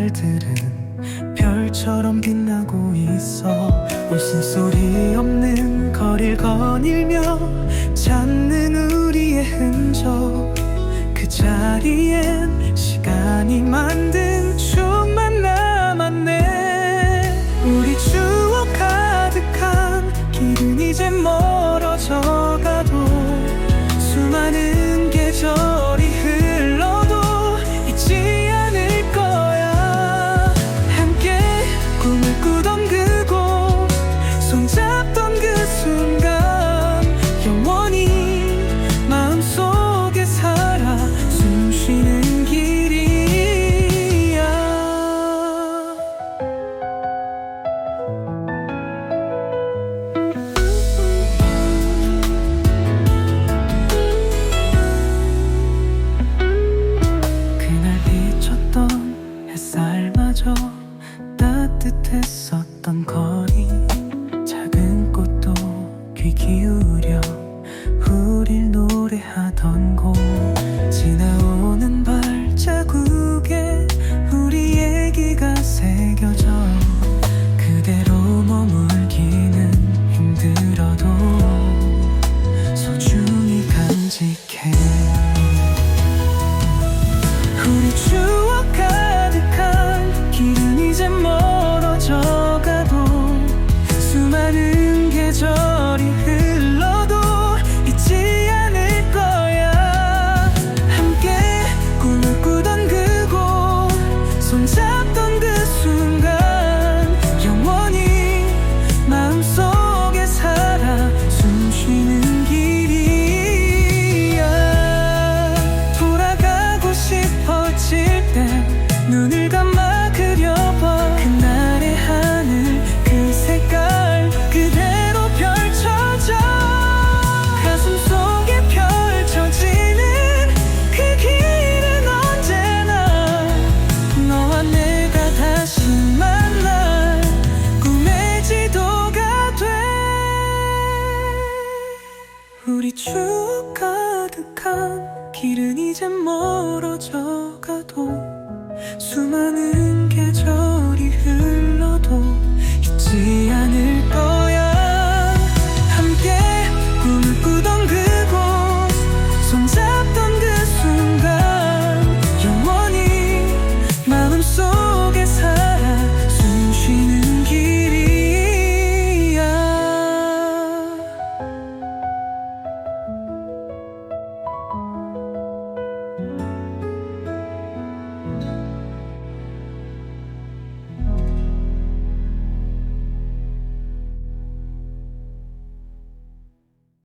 날들은 별처럼 빛나고 있어. 웃음소리 없는 거리를 거닐며 찾는 우리의 흔적. 그 자리엔 시간이 만든 있었던 걸 우리 추억 가득한 길은 이제 멀어져 가도 수많은